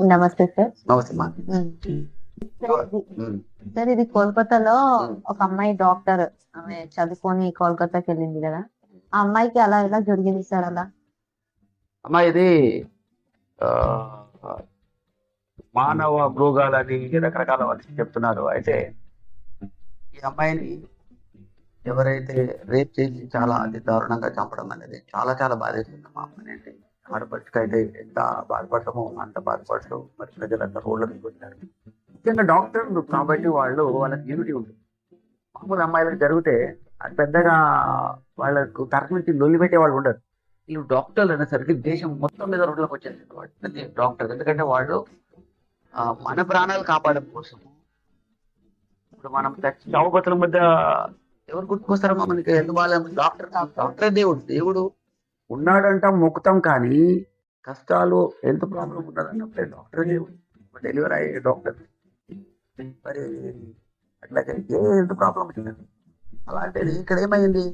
నమస్తే సార్. నమస్తే మా. సార్, ఇది- కోల్కతాలో. ఒక అమ్మాయి డాక్టర్ ఆమె చదువుకొని కోల్కతాకి వెళ్ళింది కదా. ఆ అమ్మాయికి అలా ఎలా జరిగింది సార్ అలా? అమ్మా ఇది మానవ మృగాలని రకరకాల వాళ్ళు చెప్తున్నారు. అయితే ఈ అమ్మాయిని ఎవరైతే రేప్ చేసి చాలా అతి దారుణంగా చంపడం అనేది చాలా చాలా బాధేస్తుంది మా అమ్మాయిని అంటే ఆడపడుచుకు ఎంత బాధపడతామో అంత బాధపడుతూ మరి ప్రజలంతా రోడ్లకు పెట్టారు ముఖ్యంగా డాక్టర్లు కాబట్టి వాళ్ళు వాళ్ళకి యూనిటీ ఉంటుంది మామూలు అమ్మాయిలకు జరిగితే అది పెద్దగా వాళ్ళకు తరగతి నుంచి లొల్లి పెట్టే వాళ్ళు ఉండరు. వీళ్ళు డాక్టర్లు అనేసరికి దేశం మొత్తం మీద రోడ్లకు వచ్చేసింది వాళ్ళు. డాక్టర్. ఎందుకంటే వాళ్ళు మన ప్రాణాలు కాపాడడం కోసం. ఇప్పుడు మనం చౌబతుల మధ్య ఎవరు గుర్తుకొస్తారమ్మా మనకి? ఎందుకు డాక్టర్ డాక్టర్ దేవుడు. దేవుడు ఉన్నాడంట మొక్కుతాం కానీ కష్టాలు హెల్త్ ప్రాబ్లం ఉన్నదన్నప్పుడే డాక్టర్ డెలివరీ అయ్యే డాక్టర్ మరి అట్లాగే ఏ హెల్త్ ప్రాబ్లం వచ్చింది? అలాంటిది ఇక్కడ ఏమైంది?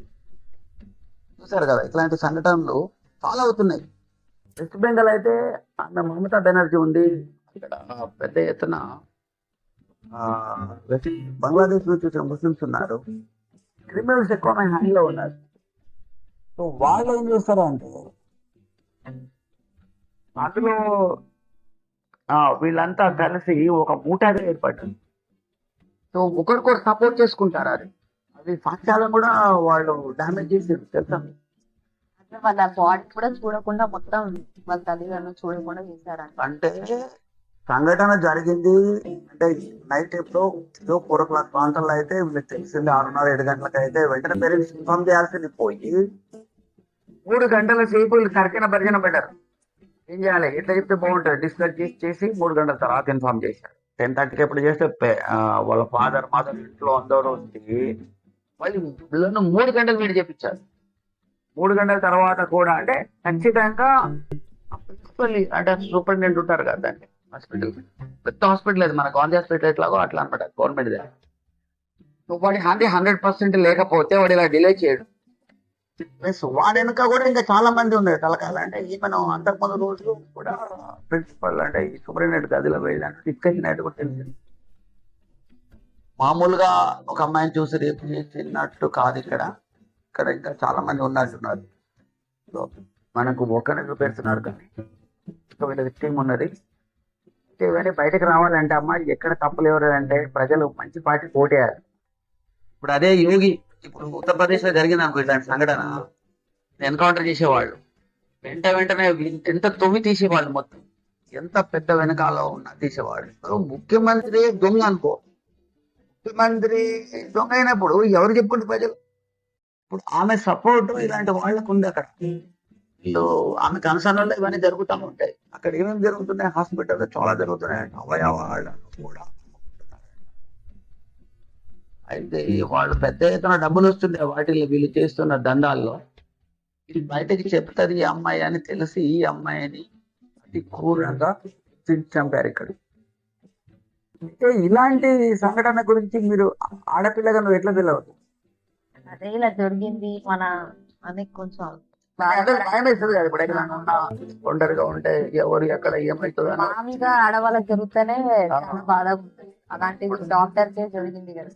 చూసారు కదా ఇట్లాంటి సంఘటనలు చాలా అవుతున్నాయి. వెస్ట్ బెంగాల్ అయితే ఆమె మమతా బెనర్జీ ఉంది. ఇక్కడ పెద్ద ఎత్తున బంగ్లాదేశ్ నుంచి వచ్చిన ముస్లిమ్స్ ఉన్నారు. క్రిమినల్స్ ఎక్కువ హ్యాండ్లో ఉన్నారు. సో వాళ్ళు ఏం చేస్తారు అంటే అందులో ఆ, వీళ్ళంతా కలిసి ఒక మూటగా ఏర్పడ్డారు. సో ఒకరికొకరు సపోర్ట్ చేసుకుంటారు అది. అది సాక్ష్యాలను కూడా వాళ్ళు డామేజ్ చేసారు తెలుసా? అంటే వాళ్ళ బాడీ కూడా చూడకుండా మొత్తం వాళ్ళ తల్లిదండ్రులు చూడకుండా చేశారంట. అంటే సంఘటన జరిగింది. అంటే నైట్ ఎప్పుడో ఏదో ఫోర్ ఓ క్లాక్ ప్రాంతంలో అయితే వీళ్ళకి తెలిసింది ఆరున్నర ఏడు గంటలకు అయితే వెంటనే పేరెంట్స్ ఇన్ఫార్మ్ చేయాల్సింది పోయి మూడు గంటల సేపు వీళ్ళు సరికిన భర్జన పెట్టారు. ఏం చేయాలి? ఎట్లా చెప్తే బాగుంటుంది. డిస్కస్ చేసి చేసి మూడు గంటల తర్వాత ఇన్ఫార్మ్ చేశారు. టెన్ థర్టీకి ఎప్పుడు చేస్తే వాళ్ళ ఫాదర్ మాదర్ ఇంట్లో అందరూ వచ్చి వాళ్ళు మూడు గంటలు వీడు చెప్పించారు మూడు గంటల తర్వాత కూడా అంటే ఖచ్చితంగా ప్రిన్సిపల్ అంటే సూపరింటెండెంట్ ఉంటారు కదా దాన్ని హాస్పిటల్ పెద్ద హాస్పిటల్ అది. మన గాంధీ హాస్పిటల్ ఎట్లాగో అట్లా అనమాట గవర్నమెంట్ దగ్గర వాడి హండ్రెడ్ హండ్రెడ్ పర్సెంట్ లేకపోతే వాడు ఇలా డిలే చేయడు. ప్లస్ వాడి వెనుక కూడా ఇంకా చాలా మంది ఉన్నారు తలకాల అంటే ఈ మనం అంతకుముందు రోజు కూడా ప్రిన్సిపల్ అంటే ఈ సూపరింటెండెంట్ గదిలో వెళ్ళాను డిస్కషన్ అయితే కూడా తెలిసింది. మామూలుగా ఒక అమ్మాయిని చూసి రేపు చేసినట్టు కాదు ఇక్కడ. ఇక్కడ ఇంకా చాలా మంది ఉన్నట్టున్నారు. మనకు ఒకరిని చూపెడుతున్నారు కానీ. ఇంకా వీళ్ళ టీం ఉన్నది. అయితే ఇవన్నీ బయటకు రావాలంటే అమ్మాయి ఎక్కడ తప్పులు ఎవరు అంటే ప్రజలు మంచి పార్టీ పోటీ ఇప్పుడు అదే యోగి ఇప్పుడు ఉత్తరప్రదేశ్లో జరిగింది అనుకో ఇలాంటి సంఘటన ఎన్కౌంటర్ చేసేవాళ్ళు. వెంట వెంటనే ఎంత తొమ్మి తీసేవాళ్ళు మొత్తం. ఎంత పెద్ద వెనకాల ఉన్న తీసేవాళ్ళు. ఇప్పుడు ముఖ్యమంత్రి దొంగ అనుకో. ముఖ్యమంత్రి దొంగ అయినప్పుడు ఎవరు చెప్పుకుంటే ప్రజలు? ఇప్పుడు ఆమె సపోర్ట్ ఇలాంటి వాళ్ళకు ఉంది అక్కడ. వీళ్ళు ఆమె కనసనలో ఇవన్నీ జరుగుతూ ఉంటాయి. అక్కడ ఏమేమి జరుగుతున్నాయి? హాస్పిటల్లో చాలా జరుగుతున్నాయి అవయవాలను కూడా. అయితే వాళ్ళు పెద్ద ఎత్తున డబ్బులు వస్తున్నాయి వాటిల్లో వీళ్ళు చేస్తున్న దందాల్లో ఇది బయటకి చెప్తుంది ఈ అమ్మాయి అని తెలిసి ఈ అమ్మాయిని అతి క్రూరంగా చంపి- చంపారు ఇక్కడ. అయితే ఇలాంటి సంఘటన గురించి మీరు ఆడపిల్లగా నువ్వు ఎట్లా తెలియదు అదే ఇలా జరిగింది మన అని కొంచెం అంటే భయం వేస్తుంది కదా ఇప్పుడు ఎక్కడ ఉన్నా ఒంటరిగా ఉంటే ఎవరు ఎక్కడ ఏమవుతుందో మామూలుగా ఆడవాళ్ళకి జరిగితేనే బాధ అలాంటిది డాక్టర్ జరిగింది కదా.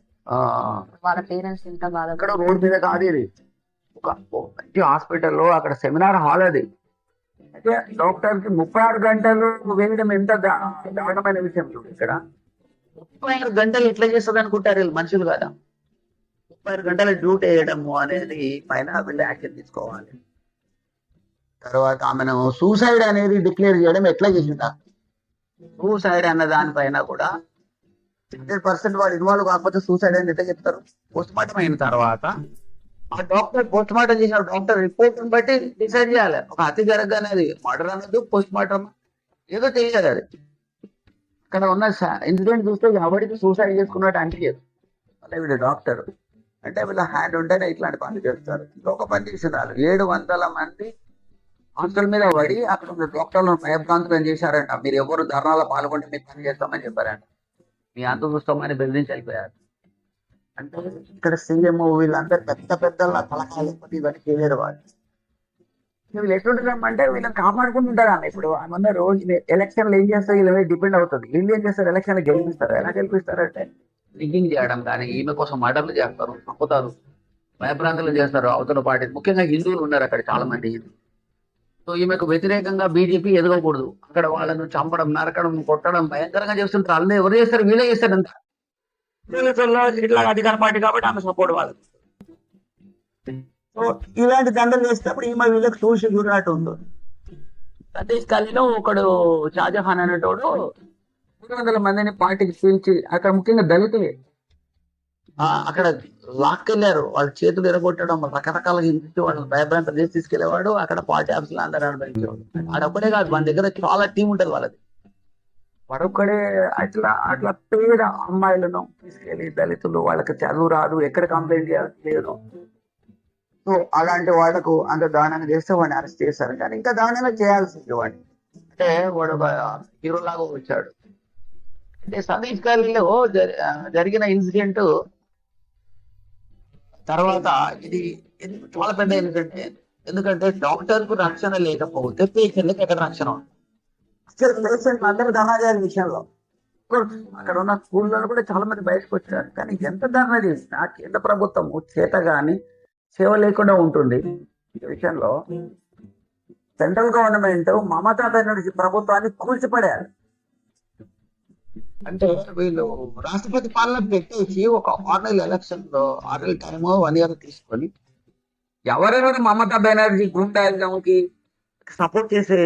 వాళ్ళ పేరెంట్స్ ఎంత బాధ అక్కడ రోడ్ మీద కాదు ఇది. ఒక మంచి హాస్పిటల్లో అక్కడ సెమినార్ హాల్ అది. అయితే డాక్టర్కి ముప్పై ఆరు గంటలు వేయడం ఎంత దారుణమైన విషయం చూడు ఇక్కడ. ముప్పై ఆరు గంటలు ఎట్లా చేస్తుంది అనుకుంటారు వీళ్ళు మనుషులు కదా. ముప్పై ఆరు గంటల డ్యూటీ వేయడము అనేది పైన వీళ్ళు యాక్షన్ తీసుకోవాలి. తర్వాత ఆమెను సూసైడ్ అనేది డిక్లేర్ చేయడం ఎట్లా చేసిందా సూసైడ్ అన్న దానిపైన కూడా హండ్రెడ్ పర్సెంట్ వాడు ఇన్వాల్వ్ కాకపోతే సూసైడ్ అని ఎట్లా చెప్తారు? పోస్ట్ మార్టం అయిన తర్వాత ఆ డాక్టర్ పోస్ట్ మార్టం చేసిన డాక్టర్ రిపోర్ట్ బట్టి డిసైడ్ చేయాలి. ఒక హత్య జరగగానే అది మర్డర్ అన్నది పోస్ట్ మార్టం ఏదో తెలియదు అది. అక్కడ ఉన్న ఇన్సిడెంట్ చూస్తే ఎవరికి సూసైడ్ చేసుకున్నట్టు అనిపించదు. అంటే వీళ్ళు డాక్టర్ అంటే వీళ్ళ హ్యాండ్ ఉంటేనే ఇట్లాంటి పనులు చేస్తారు. ఇంకొక పని చేసినారు ఏడు వందల మంది హాస్టల్ మీద పడి అక్కడ ఉన్న డాక్టర్లను భయభ్రాంతులను చేశారంట. మీరు ఎవరు ధర్నాలో పాల్గొంటే మీకు పని చేస్తామని చెప్పారంట. మీ అంత చూస్తామని బెదిరించి వెళ్ళిపోయారు. అంటే ఇక్కడ సీఎం వీళ్ళందరూ పెద్ద పెద్ద తలకాయలు ఇవన్నీ చేయలేరు వాళ్ళు. వీళ్ళు ఎట్లుంటారంటే వీళ్ళని కాపాడుకుంటుంటారు అన్న ఇప్పుడు మన రోజు ఎలక్షన్లు ఏం చేస్తారు వీళ్ళ మీద డిపెండ్ అవుతుంది. వీళ్ళు ఏం చేస్తారు? ఎలక్షన్ గెలిపిస్తారు. ఎలా గెలిపిస్తారు అంటే రిగ్గింగ్ చేయడం కానీ ఈమె కోసం మర్డర్లు చేస్తారు చంపుతారు భయభ్రాంతులు చేస్తారు అవతల పార్టీ. ముఖ్యంగా హిందువులు ఉన్నారు అక్కడ చాలా మంది సో ఈమెకు వ్యతిరేకంగా బీజేపీ ఎదగకూడదు. అక్కడ వాళ్ళను చంపడం నరకడం కొట్టడం భయంకరంగా చేస్తుంటారు అల్లే ఎవరు చేస్తారు? వీళ్ళే చేస్తారు అంత ఇట్లా అధికార పార్టీ కాబట్టి ఆమె సపోర్ట్ వాళ్ళకి సో ఇలాంటి దండలు చేసేటప్పుడు ఈమె వీళ్ళకి చూసి చూడనట్టు ఉంటుంది సతీష్ గల్లీలో ఒకడు షాజహాన్ అనేటోడు. మూడు వందల మందిని పార్టీకి పిలిచి అక్కడ ముఖ్యంగా దళితులే. అక్కడ లాక్కెళ్ళారు. వాళ్ళ చేతులు ఎరగొట్టడం రకరకాల ఇంటి వాళ్ళని భయభ్రాంతం చేసి తీసుకెళ్ళేవాడు అక్కడ పార్టీ ఆఫీసులు అందరూ అనుభవించేవాడు ఆడొక్కడే కాదు మన దగ్గర చాలా టీం ఉంటది వాళ్ళది. మరొకడే అట్లా అట్లా పేద అమ్మాయిలను తీసుకెళ్ళి దళితులు వాళ్ళకి చదువు రాదు ఎక్కడ కంప్లైంట్ చేయాలి లేదు. సో అలాంటి వాళ్ళకు అంత దానంగా చేస్తే వాడిని అరెస్ట్ చేశారు. కానీ ఇంకా దానంగా చేయాల్సింది వాడిని. అంటే వాడు ఒక హీరో లాగా వచ్చాడు. అంటే సతీష్ గారిలో జరిగిన ఇన్సిడెంట్ తర్వాత ఇది చాలా పెద్ద ఎందుకంటే ఎందుకంటే డాక్టర్కు రక్షణ లేకపోతే పేషెంట్లకు ఎక్కడ రక్షణ ఉంటుంది పేషెంట్ అందరూ ధనాజారి విషయంలో. అక్కడ ఉన్న స్కూల్లో కూడా చాలా మంది బయటకు వచ్చారు. కానీ ఎంత ధర్నా చేసినా కేంద్ర ప్రభుత్వం చేత గాని సేవ లేకుండా ఉంటుంది. ఈ విషయంలో సెంట్రల్ గవర్నమెంట్ మమతా బెనర్జీ ప్రభుత్వాన్ని కూల్చిపడారు. అంటే వీళ్ళు రాష్ట్రపతి పాలన పెట్టేసి ఒక ఆరు ఎలక్షన్లో టైమ్ వన్ ఇయర్ తీసుకొని ఎవరెవరు మమతా బెనర్జీ గుండాయిజంకి సపోర్ట్ చేసే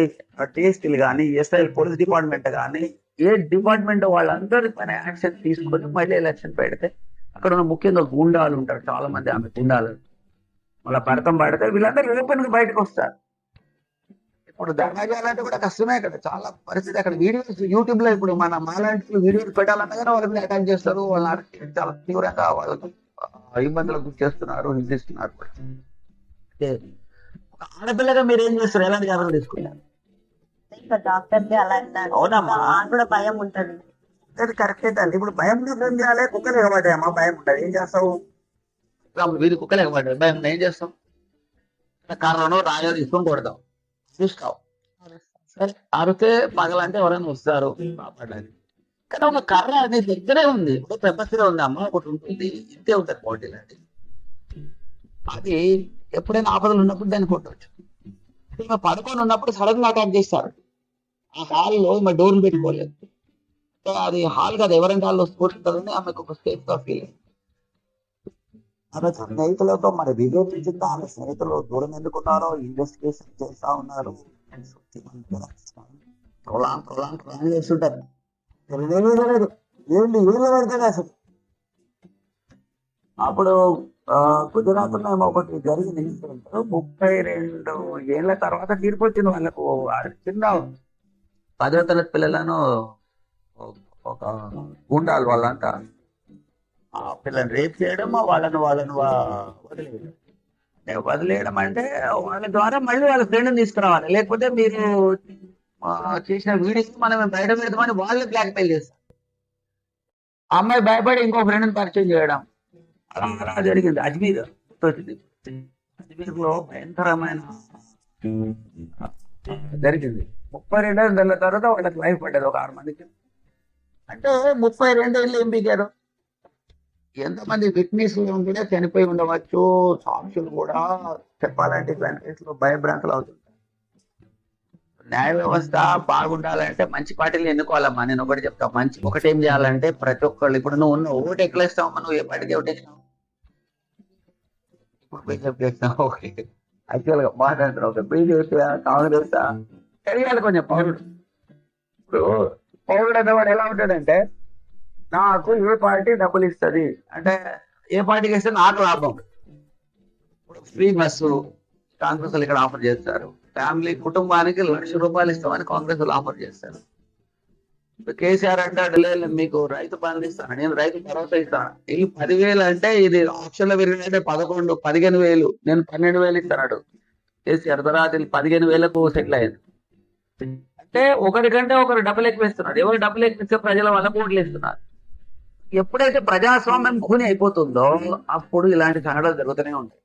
టేస్టీలు కానీ ఎస్ఐ పోలీస్ డిపార్ట్మెంట్ కానీ ఏ డిపార్ట్మెంట్ వాళ్ళందరి పైన యాక్షన్ తీసుకొని మళ్ళీ ఎలక్షన్ పెడితే అక్కడ ఉన్న ముఖ్యంగా గుండాలు ఉంటారు చాలా మంది ఆమె గుండాలు. మళ్ళీ పడతాం పడితే వీళ్ళందరూ ఓపెన్గా బయటకు వస్తారు. ఇప్పుడు ధర్నా చేయాలంటే కూడా కష్టమే అక్కడ చాలా పరిస్థితి అక్కడ. వీడియోస్ యూట్యూబ్లో ఇప్పుడు మన మాలాంటి వీడియోస్ పెట్టాలన్నా కానీ వాళ్ళని అటాక్ చేస్తారు. వాళ్ళని చాలా తీవ్రంగా వాళ్ళకు ఇబ్బందులకు గురి చేస్తున్నారు హింసిస్తున్నారు కూడా. ఆడపిల్లగా మీరు ఏం చేస్తారు? ఎలాంటి జాగ్రత్తలు ఇంకా డాక్టర్కి అలా అవునమ్మా. కూడా భయం ఉంటది. అది కరెక్టే తల్లి ఇప్పుడు భయం ఏం చేయాలి? కుక్కలు భయం ఉంటుంది ఏం చేస్తావు? వీధి కుక్కలు ఎగబడ్డాయి భయం. ఏం చేస్తావు కారణం రాయో తీసుకొని కొడతావు సరే అరితే పగలంటే ఎవరైనా వస్తారు. కాపాడడానికి కానీ ఒక కర్ర నీ దగ్గరే ఉంది. ఇప్పుడు పెప్పసిలో ఉంది. అమ్మ ఒకటి ఉంటుంది. ఇంతే ఉంటుంది బాడీ లాంటి అది ఎప్పుడైనా ఆపదలు ఉన్నప్పుడు దాన్ని కొట్టవచ్చు ఈమె పడుకొని ఉన్నప్పుడు సడన్గా అటాక్ చేస్తారు. ఆ హాల్లో ఈమె డోర్లు పెట్టుకోలేదు. సో అది హాల్ కాదు. ఎవరంటే వాళ్ళు కూర్చుంటారని ఆమెకు ఒక స్టేజ్గా ఫీల్ ఆమె స్నేహితులతో మరి వివేచించిందా ఆమె స్నేహితులు దూరం ఎందుకున్నారో ఇన్వెస్టిగేషన్ చేస్తా ఉన్నారు. ప్రొలాంగ్ ప్రొలాంగ్ ప్రొలాంగ్ చేస్తుంటారు. తెలియనే తెలియదు ఏంటి? ఏళ్ళు పెడతాడు అసలు? అప్పుడు గుజరాత్లో ఏమో ఒకటి జరిగింది. ముప్పై రెండు ఏళ్ళ తర్వాత తీర్పు వచ్చింది వాళ్ళకు చిన్న పదో తరగతి పిల్లలను ఒక గుండాలు వాళ్ళంతా ఆ పిల్లల్ని రేప్ చేయడం వాళ్ళను వాళ్ళను వదిలేయడం. అంటే వదిలేయడం అంటే వాళ్ళ ద్వారా మళ్ళీ వాళ్ళ ఫ్రెండ్ని తీసుకురావాలి. లేకపోతే మీరు చేసిన వీడియోస్ మనం బయట పెడతామని వాళ్ళే బ్లాక్ మెయిల్ చేస్తారు. ఆ అమ్మాయి భయపడి ఇంకో ఫ్రెండ్ని పరిచయం చేయడం. అలా అలా జరిగింది. అజ్మీర్ వచ్చింది అజ్మీర్లో భయంకరమైన జరిగింది. ముప్పై రెండు తర్వాత వాళ్ళకి లైఫ్ పడ్డది ఒక ఆరు మందికి. అంటే ముప్పై రెండు ఏళ్ళు ఏం పీకారు ఎంతమంది విట్నెస్ కూడా చనిపోయి ఉండవచ్చు. సాక్షులు కూడా చెప్పాలంటే కేసులో భయభ్రాంతులు అవుతుంటారు. న్యాయ వ్యవస్థ బాగుండాలంటే మంచి పార్టీలు ఎన్నుకోవాలమ్మా. నేను ఒకటి చెప్తా. మంచి ఒకటి ఏం చేయాలంటే ప్రతి ఒక్కళ్ళు ఇప్పుడు నువ్వు ఉన్న ఓటు ఎక్కలేస్తావమ్మా నువ్వు ఏ పార్టీకి ఓటు వేసినావు? ఇప్పుడు బీజేపీ వేసినావు? ఓకే. యాక్చువల్గా బీజేపీ కాంగ్రెస్ తెలియాలి కొంచెం పౌరుడు ఇప్పుడు పౌరుడు అనేవాడు ఎలా ఉంటాడంటే నాకు ఏ పార్టీ డబ్బులు ఇస్తుంది? అంటే ఏ పార్టీకి ఇస్తే నాకు లాభం. ఇప్పుడు ఫ్రీ బస్సు కాంగ్రెస్ వాళ్ళు ఇక్కడ ఆఫర్ చేస్తారు. ఫ్యామిలీ కుటుంబానికి లక్ష రూపాయలు ఇస్తామని కాంగ్రెస్ ఆఫర్ చేస్తారు. ఇప్పుడు కేసీఆర్ అంటాడు లేదు మీకు రైతు బంధు ఇస్తాను నేను రైతు భరోసా ఇస్తాను. ఈ పదివేలు అంటే ఇది ఆప్షన్లో పెరిగినట్టే పదకొండు పదిహేను వేలు నేను పన్నెండు వేలు ఇస్తాడు కేసీఆర్ తర్వాత పదిహేను వేలకు సెటిల్ అయ్యింది అంటే ఒకరికంటే ఒకరు డబ్బులు ఎక్కువ ఇస్తున్నారు. ఎవరు డబ్బులు ఎక్కువ ఇస్తే ప్రజల వల్ల ఓట్లు ఇస్తున్నారు ఎప్పుడైతే ప్రజాస్వామ్యం ఖూని అయిపోతుందో అప్పుడు ఇలాంటి సంఘటనలు జరుగుతూనే ఉంటాయి.